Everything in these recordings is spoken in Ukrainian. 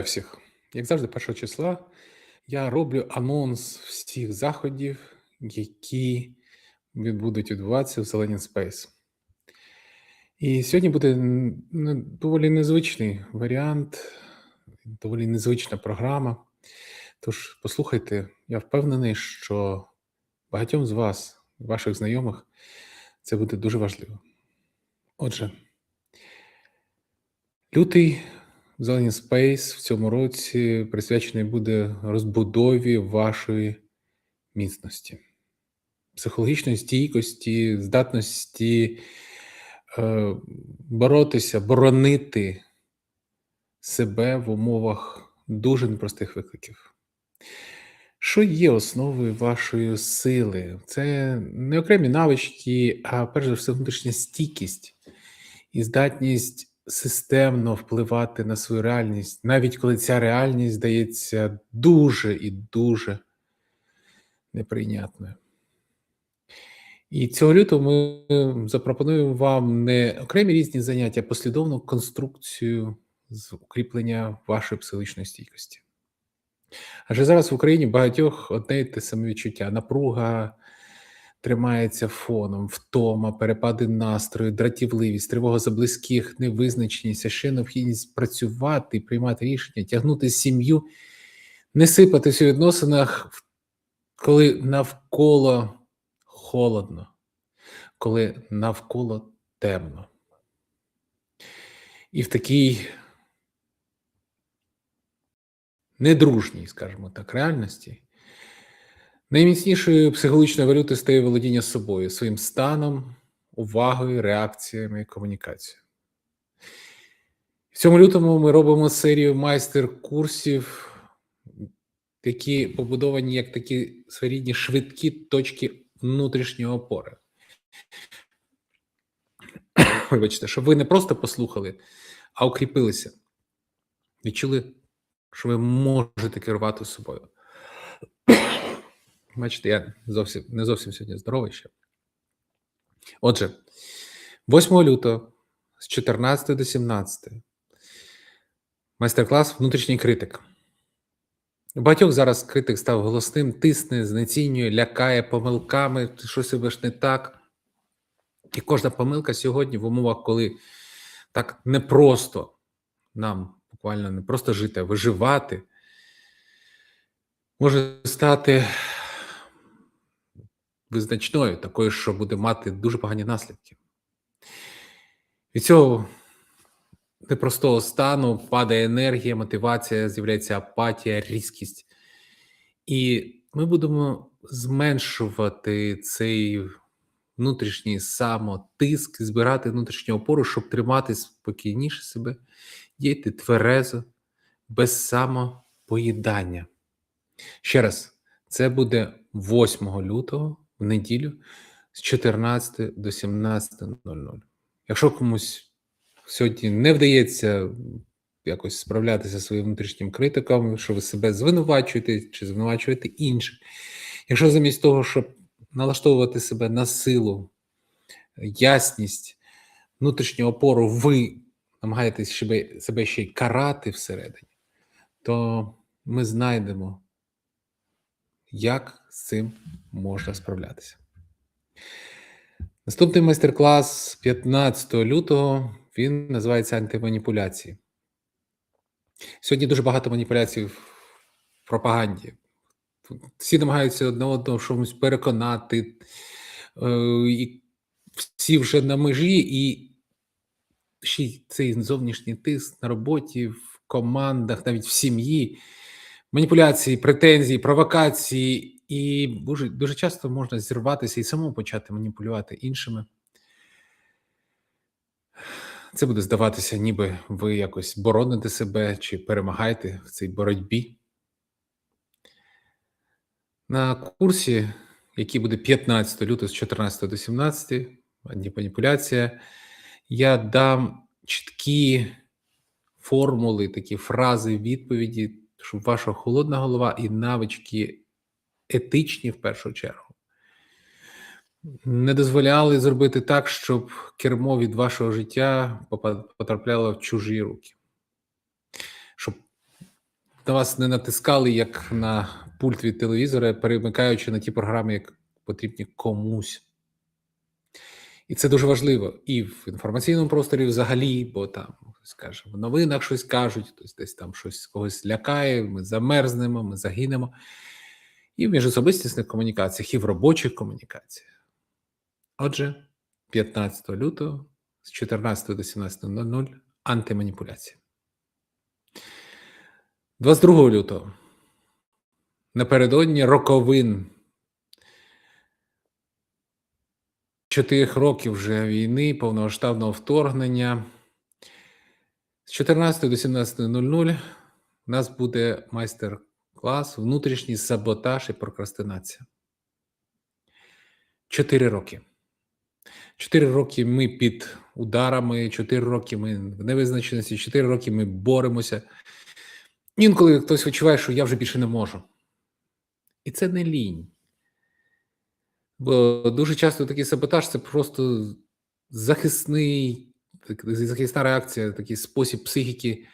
всіх. Як завжди, першого числа я роблю анонс всіх заходів, які будуть відбуватися в Зелені Space. І сьогодні буде доволі незвичний варіант, доволі незвична програма. Тож послухайте, я впевнений, що багатьом з вас, ваших знайомих, це буде дуже важливо. Отже, лютий Зелені Space в цьому році присвячений буде розбудові вашої міцності, психологічної стійкості, здатності е, боротися, боронити себе в умовах дуже непростих викликів. Що є основою вашої сили? Це не окремі навички, а перш за все внутрішня стійкість і здатність системно впливати на свою реальність, навіть коли ця реальність здається дуже і дуже неприйнятною. І цього лютого ми запропонуємо вам не окремі різні заняття, а послідовну конструкцію з укріплення вашої психологічної стійкості. Адже зараз в Україні багатьох одне й те саме відчуття: напруга тримається фоном, втома, перепади настрою, дратівливість, тривога за близьких, невизначеність, а ще необхідність працювати, приймати рішення, тягнути сім'ю, не сипатись у відносинах, коли навколо холодно, коли навколо темно. І в такій недружній, скажімо так, реальності, найміцнішою психологічною валютою стає володіння собою, своїм станом, увагою, реакціями, комунікацією. В цьому лютому ми робимо серію майстер-курсів, які побудовані як такі своєрідні швидкі точки внутрішньої опори. Вибачте, щоб ви не просто послухали, а укріпилися. Відчули, що ви можете керувати собою. Бачите, я зовсім не зовсім сьогодні здоровий ще. Отже, 8 лютого з 14 до 17 майстер-клас внутрішній критик. Багатьох зараз критик став голосним, тисне, знецінює, лякає помилками, щось робиш не так. І кожна помилка сьогодні в умовах, коли так непросто нам буквально не просто жити, а виживати, може стати визначною, такою, що буде мати дуже погані наслідки. Від цього непростого стану падає енергія, мотивація, з'являється апатія, різкість. І ми будемо зменшувати цей внутрішній самотиск, збирати внутрішню опору, щоб тримати спокійніше себе, діяти тверезо, без самопоїдання. Ще раз, це буде 8 лютого в неділю з 14 до 17.00. Якщо комусь сьогодні не вдається якось справлятися зі своїм внутрішнім критиком, що ви себе звинувачуєте чи звинувачуєте інших. Якщо замість того, щоб налаштовувати себе на силу, ясність, внутрішню опору, ви намагаєтесь себе, себе ще й карати всередині, то ми знайдемо, як з цим можна справлятися. Наступний майстер-клас 15 лютого він називається антиманіпуляції. Сьогодні дуже багато маніпуляцій в пропаганді. Всі намагаються одне одного чомусь переконати, е, і всі вже на межі, і ще й цей зовнішній тиск на роботі, в командах, навіть в сім'ї, маніпуляції, претензії, провокації, і дуже, дуже часто можна зірватися і самому почати маніпулювати іншими. Це буде здаватися, ніби ви якось бороните себе чи перемагаєте в цій боротьбі. На курсі, який буде 15 лютого з 14 до 17, маніпуляція, я дам чіткі формули, такі фрази, відповіді, щоб ваша холодна голова і навички етичні в першу чергу не дозволяли зробити так, щоб кермо від вашого життя потрапляло в чужі руки. Щоб на вас не натискали, як на пульт від телевізора, перемикаючи на ті програми, як потрібні комусь. І це дуже важливо і в інформаційному просторі взагалі, бо там каже, в новинах щось кажуть, хтось десь там щось когось лякає, ми замерзнемо, ми загинемо. І в міжособистісних комунікаціях, і в робочих комунікаціях. Отже, 15 лютого з 14 до 17.00 антиманіпуляція. 22 лютого напередодні роковин чотирьох років вже війни, повномасштабного вторгнення. З 14 до 17.00 у нас буде майстер-клас внутрішній саботаж і прокрастинація. Чотири роки. Чотири роки ми під ударами, чотири роки ми в невизначеності, чотири роки ми боремося. Інколи хтось відчуває, що я вже більше не можу. І це не лінь. Бо дуже часто такий саботаж це просто захисний, захисна реакція, такий спосіб психіки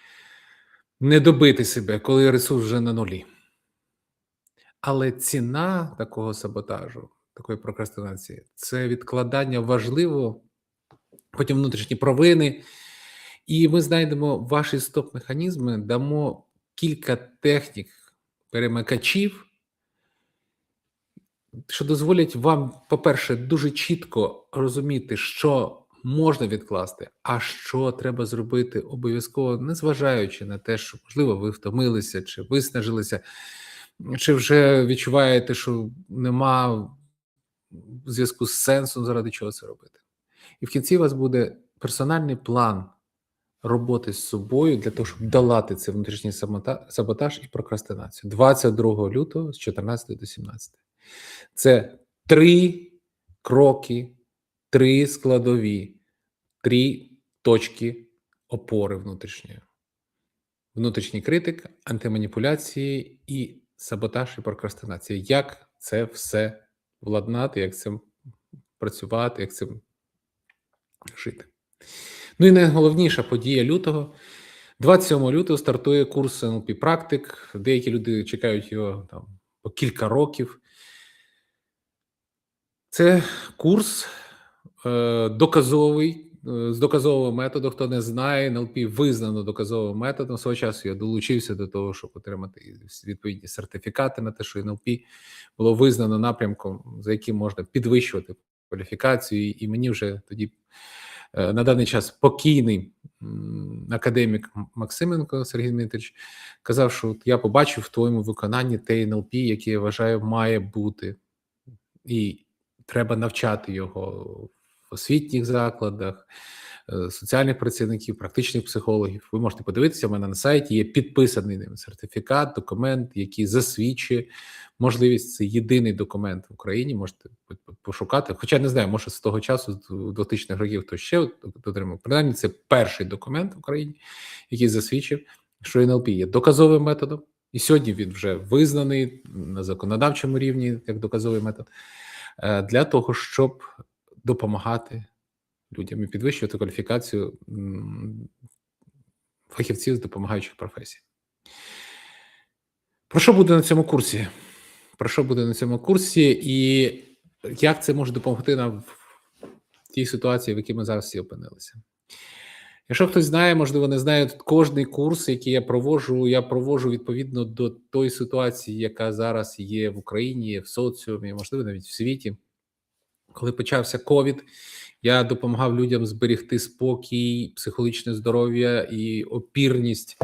не добити себе, коли ресурс вже на нулі. Але ціна такого саботажу, такої прокрастинації це відкладання важливого, потім внутрішні провини. І ми знайдемо ваші стоп-механізми, дамо кілька технік перемикачів, що дозволять вам, по-перше, дуже чітко розуміти, що можна відкласти, а що треба зробити обов'язково, незважаючи на те, що можливо ви втомилися чи виснажилися, чи вже відчуваєте, що нема зв'язку з сенсом, заради чого це робити. І в кінці у вас буде персональний план роботи з собою для того, щоб долати цей внутрішній саботаж і прокрастинацію. 22 лютого з 14 до 17. Це три кроки, три складові, три точки опори внутрішньої. Внутрішній критик, антиманіпуляції і саботаж і прокрастинація. Як це все владнати, як цим працювати, як цим жити. Ну і найголовніша подія лютого. 27 лютого стартує курс НЛП практик. Деякі люди чекають його там по кілька років. Це курс е, доказовий, з доказового методу. Хто не знає, НЛП визнано доказовим методом. Свого часу я долучився до того, щоб отримати відповідні сертифікати на те, що НЛП було визнано напрямком, за яким можна підвищувати кваліфікацію. І мені вже тоді е, на даний час покійний академік Максименко Сергій Дмитрович казав, що я побачив в твоєму виконанні те НЛП, яке я вважаю має бути, і треба навчати його освітніх закладах, е, соціальних працівників, практичних психологів. Ви можете подивитися, у мене на сайті є підписаний ним сертифікат, документ, який засвідчує можливість. Це єдиний документ в Україні. Можете по- по- пошукати. Хоча не знаю, може з того часу, з 2000-х років, хтось ще от отримав. Принаймні, це перший документ в Україні, який засвідчив, що НЛП є доказовим методом. І сьогодні він вже визнаний на законодавчому рівні як доказовий метод е, для того, щоб допомагати людям і підвищувати кваліфікацію фахівців з допомагаючих професій. Про що буде на цьому курсі? Про що буде на цьому курсі, і як це може допомогти нам в тій ситуації, в якій ми зараз всі опинилися? Якщо хтось знає, можливо, не знає, тут кожний курс, який я проводжу, я проводжу відповідно до тої ситуації, яка зараз є в Україні, в соціумі, можливо, навіть в світі. Коли почався ковід, я допомагав людям зберегти спокій, психологічне здоров'я і опірність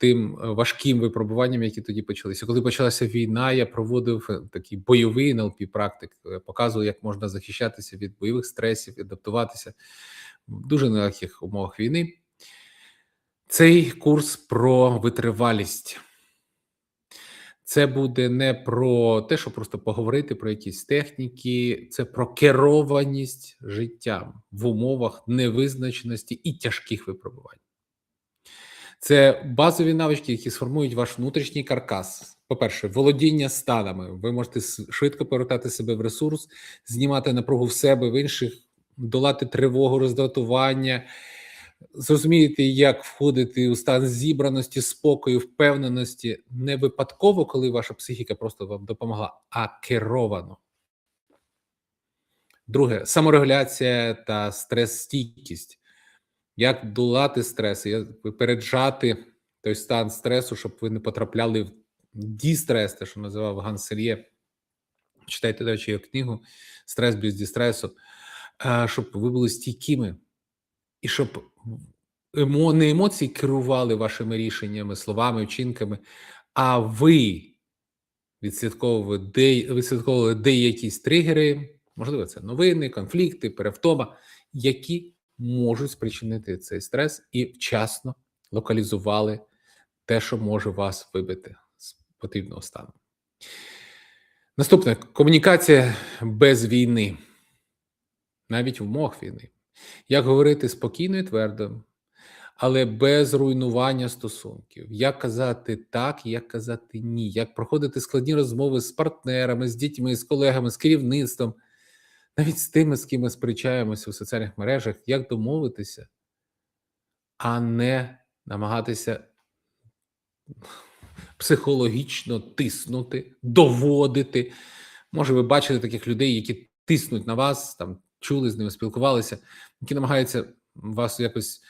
тим е, важким випробуванням, які тоді почалися. Коли почалася війна, я проводив е, такий бойовий НЛП практик, е, показував, як можна захищатися від бойових стресів, адаптуватися в дуже нелегких умовах війни. Цей курс про витривалість. Це буде не про те, що просто поговорити про якісь техніки, це про керованість життям в умовах невизначеності і тяжких випробувань. Це базові навички, які сформують ваш внутрішній каркас. По-перше, володіння станами. Ви можете швидко повертати себе в ресурс, знімати напругу в себе в інших, долати тривогу, роздратування, зрозумієте, як входити у стан зібраності, спокою, впевненості не випадково, коли ваша психіка просто вам допомогла, а керовано. Друге саморегуляція та стрес-стійкість. Як долати стрес, як випереджати той стан стресу, щоб ви не потрапляли в дістрес, те, що називав Ганс Сельє. Читайте, до речі, його книгу Стрес без дістресу, е, щоб ви були стійкими і щоб емо, не емоції керували вашими рішеннями, словами, вчинками, а ви відслідковували, де, тригери, можливо, це новини, конфлікти, перевтома, які можуть спричинити цей стрес і вчасно локалізували те, що може вас вибити з потрібного стану. Наступне комунікація без війни, навіть в умовах війни. Як говорити спокійно і твердо, але без руйнування стосунків, як казати так, як казати ні, як проходити складні розмови з партнерами, з дітьми, з колегами, з керівництвом, навіть з тими, з ким ми сперечаємося у соціальних мережах, як домовитися, а не намагатися психологічно тиснути, доводити. Може, ви бачили таких людей, які тиснуть на вас, там чули з ними, спілкувалися, які намагаються вас якось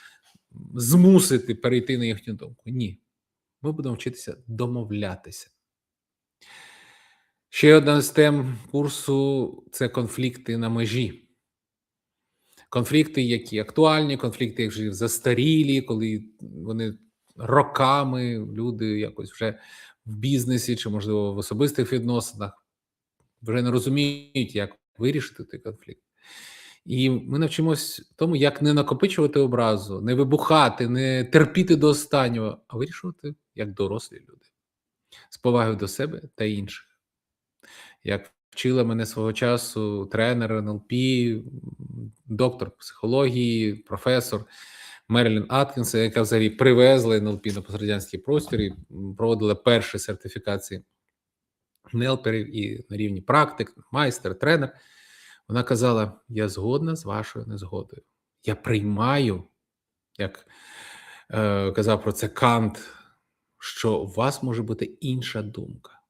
змусити перейти на їхню думку. Ні. Ми будемо вчитися домовлятися. Ще одна з тем курсу це конфлікти на межі. Конфлікти, які актуальні, конфлікти, які застарілі, коли вони роками люди якось вже в бізнесі чи, можливо, в особистих відносинах вже не розуміють, як вирішити той конфлікт. І ми навчимось тому, як не накопичувати образу, не вибухати, не терпіти до останнього, а вирішувати як дорослі люди з повагою до себе та інших. Як вчила мене свого часу тренер НЛП, доктор психології, професор Мерлін Аткінса, яка взагалі привезла НЛП на пострадянський простір і проводила перші сертифікації нелперів і на рівні практик, майстер, тренер. Вона казала: Я згодна з вашою незгодою. Я приймаю, як е, казав про це Кант, що у вас може бути інша думка.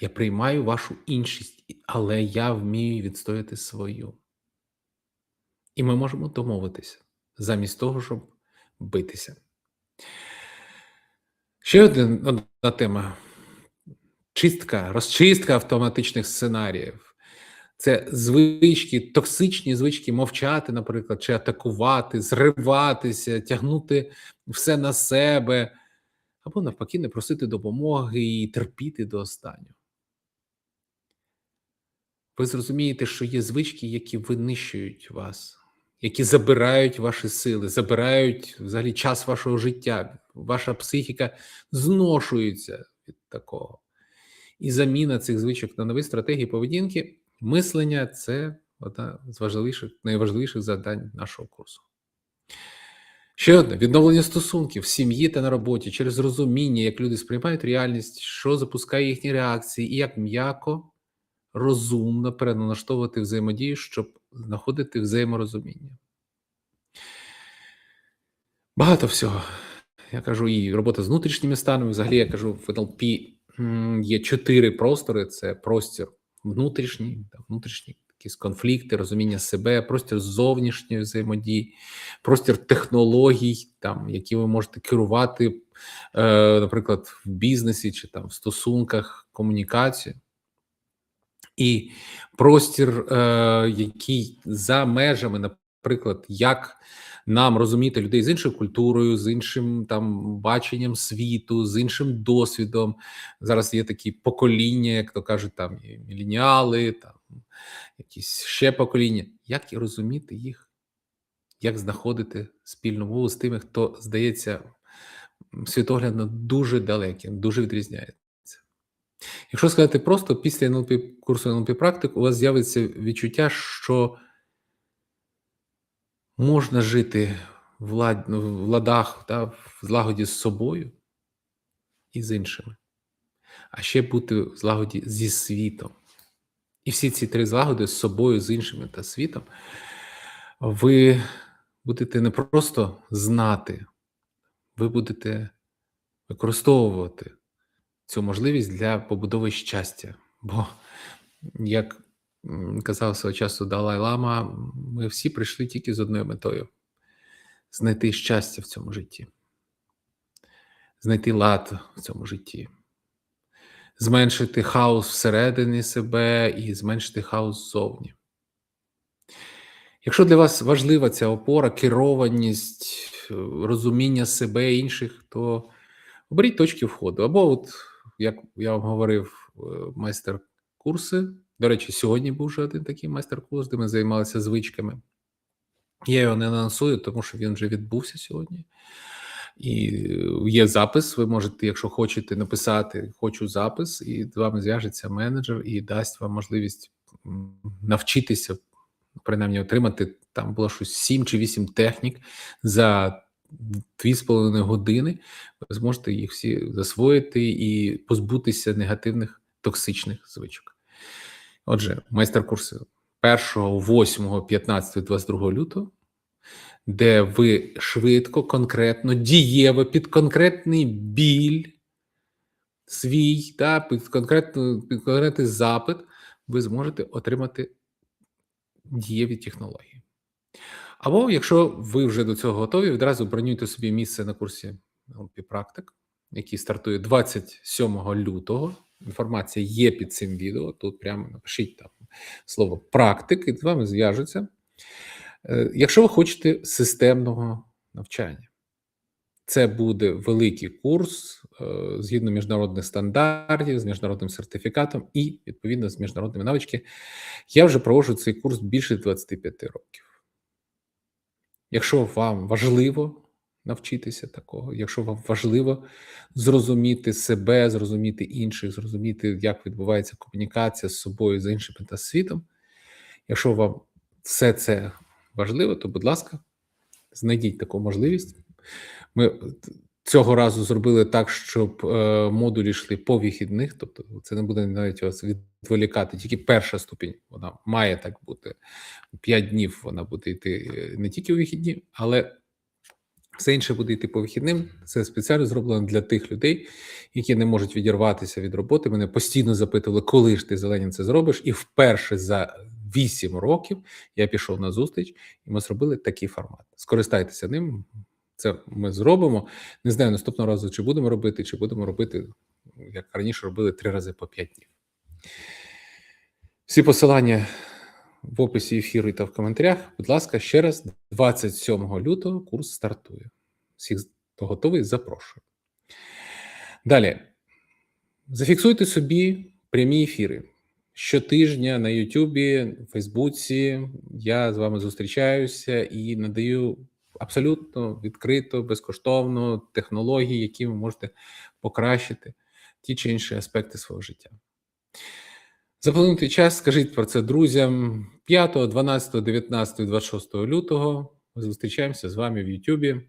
Я приймаю вашу іншість, але я вмію відстояти свою. І ми можемо домовитися замість того, щоб битися. Ще одна тема: чистка, розчистка автоматичних сценаріїв. Це звички, токсичні звички мовчати, наприклад, чи атакувати, зриватися, тягнути все на себе, або навпаки, не просити допомоги і терпіти до останнього. Ви зрозумієте, що є звички, які винищують вас, які забирають ваші сили, забирають взагалі час вашого життя. Ваша психіка зношується від такого. І заміна цих звичок на нові стратегії поведінки. Мислення це одна з важливіших, найважливіших завдань нашого курсу. Ще одне відновлення стосунків в сім'ї та на роботі через розуміння, як люди сприймають реальність, що запускає їхні реакції, і як м'яко, розумно переналаштовувати взаємодію, щоб знаходити взаєморозуміння. Багато всього. Я кажу, і робота з внутрішніми станами. Взагалі, я кажу, в НЛП є чотири простори: це простір внутрішні, внутрішні якісь конфлікти, розуміння себе, простір зовнішньої взаємодії, простір технологій, там які ви можете керувати, е, наприклад, в бізнесі чи там в стосунках, комунікацію. І простір, е, який за межами, наприклад, як нам розуміти людей з іншою культурою, з іншим там баченням світу, з іншим досвідом. Зараз є такі покоління, як то кажуть, там і міленіали, там якісь ще покоління. Як і розуміти їх, як знаходити спільну мову з тими, хто здається світоглядно дуже далеким, дуже відрізняється. Якщо сказати просто, після НЛП курсу НЛП практик у вас з'явиться відчуття, що можна жити в, лад, в ладах, та, в злагоді з собою і з іншими, а ще бути в злагоді зі світом. І всі ці три злагоди з собою, з іншими та світом, ви будете не просто знати, ви будете використовувати цю можливість для побудови щастя. Бо, як казав свого часу Далай Лама, ми всі прийшли тільки з одною метою знайти щастя в цьому житті, знайти лад в цьому житті, зменшити хаос всередині себе і зменшити хаос ззовні. Якщо для вас важлива ця опора, керованість, е, розуміння себе і інших, то оберіть точки входу. Або, от, як я вам говорив, е, майстер-курси. До речі, сьогодні був вже один такий майстер-курс, де ми займалися звичками. Я його не анонсую, тому що він вже відбувся сьогодні. І є запис. Ви можете, якщо хочете, написати Хочу запис, і з вами зв'яжеться менеджер і дасть вам можливість навчитися, принаймні отримати там було щось 7 чи 8 технік за 2,5 години. Ви зможете їх всі засвоїти і позбутися негативних токсичних звичок. Отже, майстер-курси 1, 8, 15, 22 лютого, де ви швидко, конкретно, дієво під конкретний біль свій, та, під, конкретну, під конкретний запит, ви зможете отримати дієві технології. Або, якщо ви вже до цього готові, відразу бронюйте собі місце на курсі LP Практик, який стартує 27 лютого. Інформація є під цим відео. Тут прямо напишіть там слово практик, і з вами зв'яжуться. Е, Якщо ви хочете системного навчання, це буде великий курс е, згідно міжнародних стандартів, з міжнародним сертифікатом і відповідно з міжнародними навички. Я вже проводжу цей курс більше 25 років. Якщо вам важливо навчитися такого, якщо вам важливо зрозуміти себе, зрозуміти інших, зрозуміти, як відбувається комунікація з собою, з іншими та світом, якщо вам все це важливо, то, будь ласка, знайдіть таку можливість. Ми цього разу зробили так, щоб е, модулі йшли по вихідних, тобто це не буде навіть вас відволікати. Тільки перша ступінь вона має так бути. П'ять днів вона буде йти е, не тільки у вихідні, але все інше буде йти по вихідним. Це спеціально зроблено для тих людей, які не можуть відірватися від роботи. Мене постійно запитували, коли ж ти зелені це зробиш, і вперше за 8 років я пішов на зустріч, і ми зробили такий формат. Скористайтеся ним. Це ми зробимо. Не знаю, наступного разу чи будемо робити, чи будемо робити, як раніше робили, три рази по п'ять днів. Всі посилання в описі ефіру та в коментарях. Будь ласка, ще раз, 27 лютого курс стартує. Всіх, хто готовий, запрошую. Далі. Зафіксуйте собі прямі ефіри. Щотижня на Ютубі, Фейсбуці я з вами зустрічаюся і надаю абсолютно відкрито, безкоштовно технології, які ви можете покращити ті чи інші аспекти свого життя. Заплануйте час, скажіть про це друзям 5, 12, 19, 26 лютого. Ми зустрічаємося з вами в Ютубі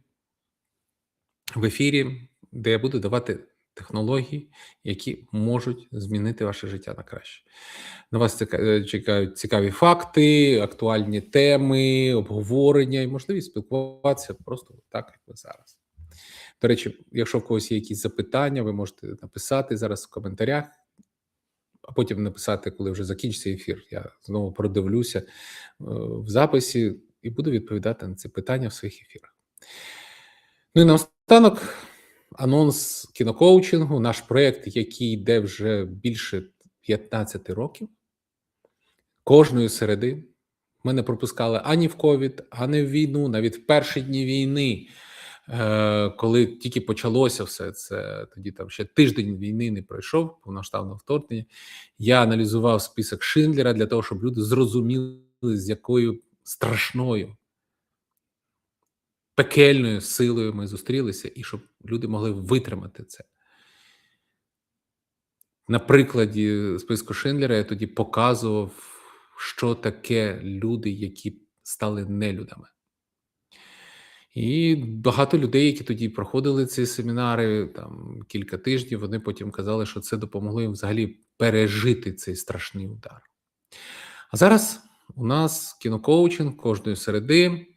в ефірі, де я буду давати технології, які можуть змінити ваше життя на краще. На вас чекають цікаві факти, актуальні теми, обговорення і можливість спілкуватися просто так, як ви зараз. До речі, якщо в когось є якісь запитання, ви можете написати зараз в коментарях, а потім написати, коли вже закінчиться ефір. Я знову продивлюся е, в записі і буду відповідати на ці питання в своїх ефірах. Ну і наостанок анонс кінокоучингу, наш проєкт, який йде вже більше 15 років. Кожної середи ми не пропускали ані в ковід, ані в війну, навіть в перші дні війни, коли тільки почалося все це, тоді там ще тиждень війни не пройшов, повноштабного вторгнення. Я аналізував список Шиндлера для того, щоб люди зрозуміли, з якою страшною пекельною силою ми зустрілися, і щоб люди могли витримати це. На прикладі списку Шиндлера я тоді показував, що таке люди, які стали нелюдами. І багато людей, які тоді проходили ці семінари, там кілька тижнів, вони потім казали, що це допомогло їм взагалі пережити цей страшний удар. А зараз у нас кінокоучинг кожної середи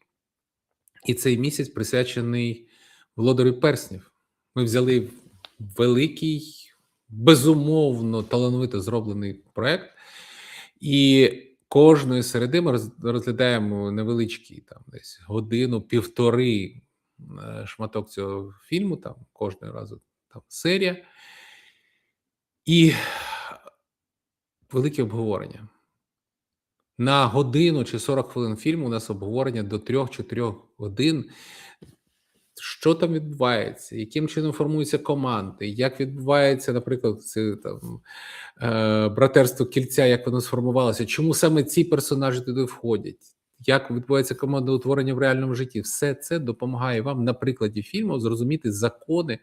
І цей місяць присвячений володарю перснів. Ми взяли великий, безумовно, талановито зроблений проект, і кожної середи ми розглядаємо невеличкий там десь годину, півтори е, шматок цього фільму, там кожного разу там серія, і велике обговорення. На годину чи 40 хвилин фільму у нас обговорення до 3-4 годин. Що там відбувається, яким чином формуються команди, як відбувається, наприклад, це там е, братерство кільця, як воно сформувалося, чому саме ці персонажі туди входять, як відбувається командоутворення в реальному житті? Все це допомагає вам на прикладі фільму зрозуміти закони,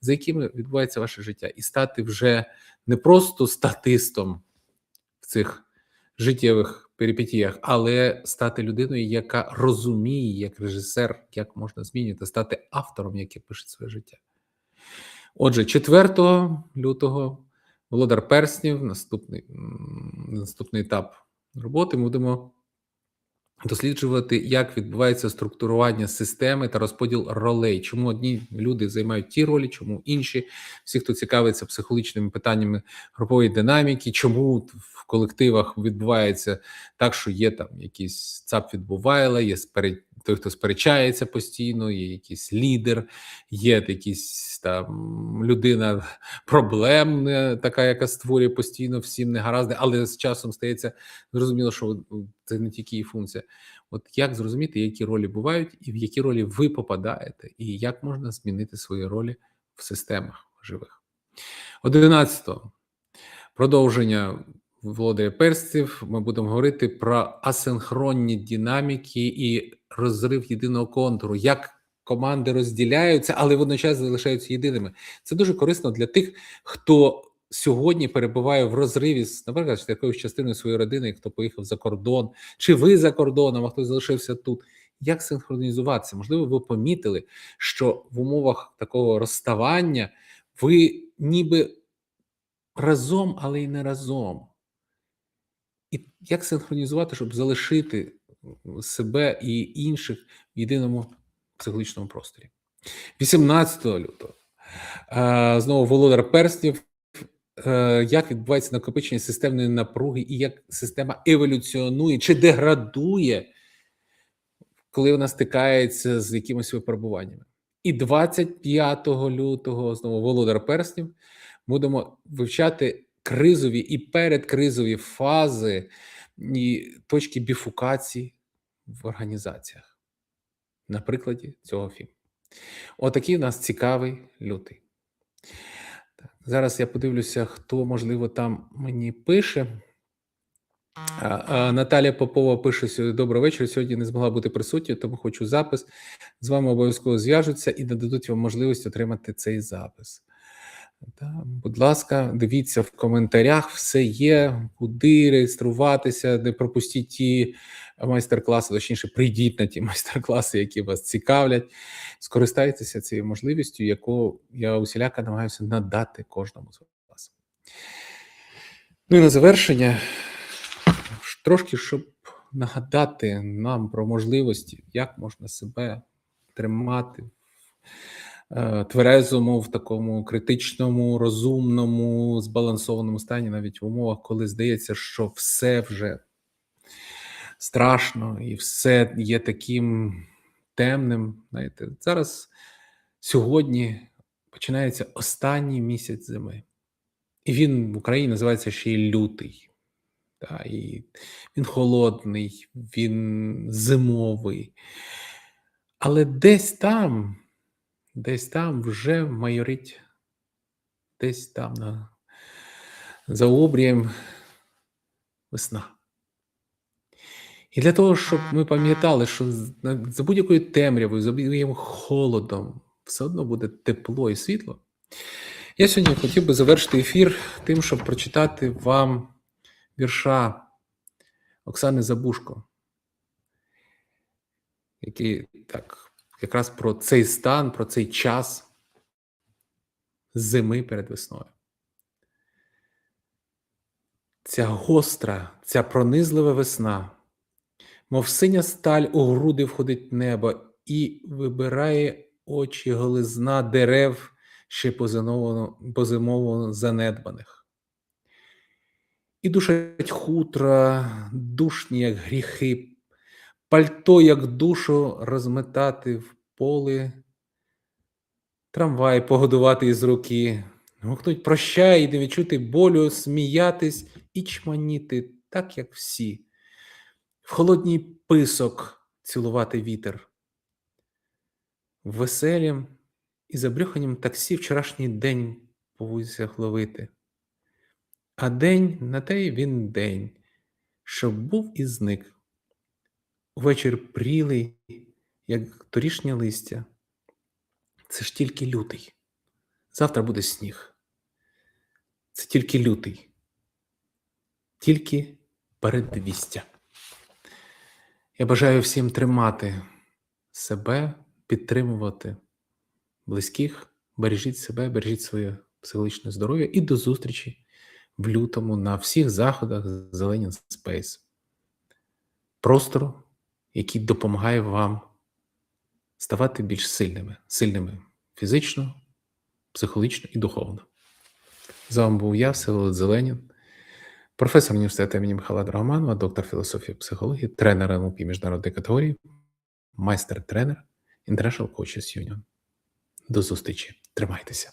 за якими відбувається ваше життя, і стати вже не просто статистом в цих життєвих перипетіях, але стати людиною, яка розуміє, як режисер, як можна змінювати, стати автором, який пише своє життя. Отже, 4 лютого Володар Перснів, наступний, наступний етап роботи, ми будемо досліджувати, як відбувається структурування системи та розподіл ролей, чому одні люди займають ті ролі, чому інші, всі, хто цікавиться психологічними питаннями групової динаміки, чому в колективах відбувається так, що є там якісь цап відбувайла, є той, хто сперечається постійно, є якийсь лідер, є якийсь там людина проблемна, така, яка створює постійно всім негаразди, але з часом стається зрозуміло, що це не тільки її функція. От як зрозуміти, які ролі бувають, і в які ролі ви попадаєте, і як можна змінити свої ролі в системах живих? 11. Продовження володаря перстів. Ми будемо говорити про асинхронні динаміки і розрив єдиного контуру, як команди розділяються, але водночас залишаються єдиними. Це дуже корисно для тих, хто сьогодні перебуває в розриві з, наприклад, якоюсь частиною своєї родини, хто поїхав за кордон, чи ви за кордоном, а хто залишився тут. Як синхронізуватися? Можливо, ви помітили, що в умовах такого розставання ви ніби разом, але й не разом. І як синхронізувати, щоб залишити себе і інших в єдиному психологічному просторі? 18 лютого знову володар перснів. Е, як відбувається накопичення системної напруги, і як система еволюціонує чи деградує, коли вона стикається з якимись випробуваннями? І 25 лютого знову володар перснів будемо вивчати кризові і передкризові фази і точки біфукації в організаціях. На прикладі цього фільму. Отакий у нас цікавий лютий. Так, Зараз я подивлюся, хто, можливо, там мені пише. Наталія Попова пише сьогодні добрий вечір. Сьогодні не змогла бути присутньою, тому хочу запис. З вами обов'язково зв'яжуться і дадуть вам можливість отримати цей запис. Да, Будь ласка, дивіться в коментарях, все є, куди реєструватися, не пропустіть ті майстер-класи, точніше, прийдіть на ті майстер-класи, які вас цікавлять. Скористайтеся цією можливістю, яку я усіляка намагаюся надати кожному з вас. Ну і на завершення, трошки, щоб нагадати нам про можливості, як можна себе тримати. Е, тверезому, в такому критичному, розумному, збалансованому стані, навіть в умовах, коли здається, що все вже страшно і все є таким темним. Знаєте, зараз сьогодні починається останній місяць зими, і він в Україні називається ще й лютий. Та, і Він холодний, він зимовий. Але десь там. Десь там вже майорить, десь там на, за обрієм весна. І для того, щоб ми пам'ятали, що за будь-якою темрявою, за будь-яким холодом все одно буде тепло і світло. Я сьогодні хотів би завершити ефір тим, щоб прочитати вам вірша Оксани Забушко, який так якраз про цей стан, про цей час зими перед весною. Ця гостра, ця пронизлива весна, мов синя сталь у груди входить небо і вибирає очі голизна дерев, ще позимовано, занедбаних. І душать хутра, душні, як гріхи, пальто, як душу розметати в поле, трамвай погодувати із руки, гукнуть прощай і не відчути болю, сміятись і чманіти, так як всі, в холодній писок цілувати вітер. Веселім і забрюханім таксі вчорашній день по вулицях ловити. А день на те він день, що був і зник. Увечір прілий, як торішнє листя. Це ж тільки лютий. Завтра буде сніг. Це тільки лютий, тільки передвістя. Я бажаю всім тримати себе, підтримувати близьких, бережіть себе, бережіть своє психологічне здоров'я і до зустрічі в лютому на всіх заходах Зеленін Space. Простору, який допомагає вам ставати більш сильними, сильними фізично, психологічно і духовно. З вами був я, Всеволод Зеленін, професор університету імені Михайла Драгоманова, доктор філософії психології, тренер НЛП міжнародної категорії, майстер-тренер International Coaches Union. До зустрічі. Тримайтеся.